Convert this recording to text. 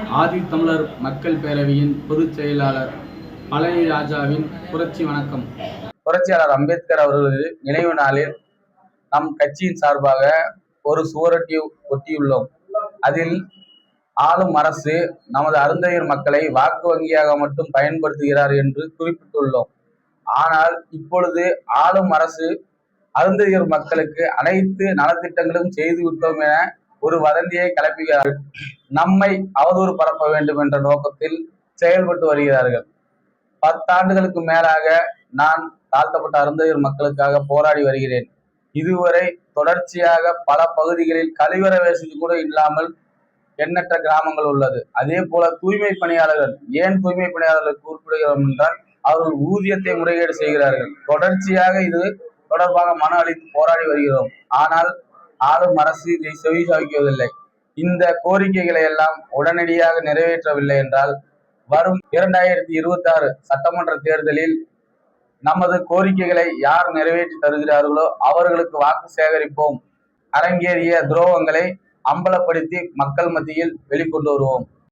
ஆதி தமிழர் மக்கள் பேரவையின் பொதுச் செயலாளர் பழனி ராஜாவின் புரட்சி வணக்கம். புரட்சியாளர் அம்பேத்கர் அவர்களது நினைவு நாளில் நம் கட்சியின் சார்பாக ஒரு சுவரொட்டி ஒட்டியுள்ளோம். அதில் ஆளும் அரசு நமது அருந்தையர் மக்களை வாக்கு வங்கியாக மட்டும் பயன்படுத்துகிறார் என்று குறிப்பிட்டுள்ளோம். ஆனால் இப்பொழுது ஆளும் அரசு அருந்தையர் மக்களுக்கு அனைத்து நலத்திட்டங்களும் செய்துவிட்டோம் என ஒரு வதந்தியை கிளப்புகிறார்கள். நம்மை அவதூறு பரப்ப வேண்டும் என்ற நோக்கத்தில் செயல்பட்டு வருகிறார்கள். பத்தாண்டுகளுக்கு மேலாக நான் தாழ்த்தப்பட்ட அருந்தையர் மக்களுக்காக போராடி வருகிறேன். இதுவரை தொடர்ச்சியாக பல பகுதிகளில் கழிவறை வசதி கூட இல்லாமல் எண்ணற்ற கிராமங்கள் உள்ளது. அதே போல தூய்மை பணியாளர்கள் ஏன் தூய்மை பணியாளர்களை குறிப்பிடுகிறோம் என்றால் அவர்கள் ஊதியத்தை முறைகேடு செய்கிறார்கள். தொடர்ச்சியாக இது தொடர்பாக மன அளித்து போராடி வருகிறோம். ஆனால் ஆளும் அரசு இதை செவி சாய்க்கவில்லை இந்த கோரிக்கைகளை எல்லாம் உடனடியாக நிறைவேற்றவில்லை என்றால் வரும் இரண்டாயிரத்தி இருபத்தி ஆறு சட்டமன்ற தேர்தலில் நமது கோரிக்கைகளை யார் நிறைவேற்றி தருகிறார்களோ அவர்களுக்கு வாக்கு சேகரிப்போம். அரங்கேறிய துரோகங்களை அம்பலப்படுத்தி மக்கள் மத்தியில் வெளிக்கொண்டு வருவோம்.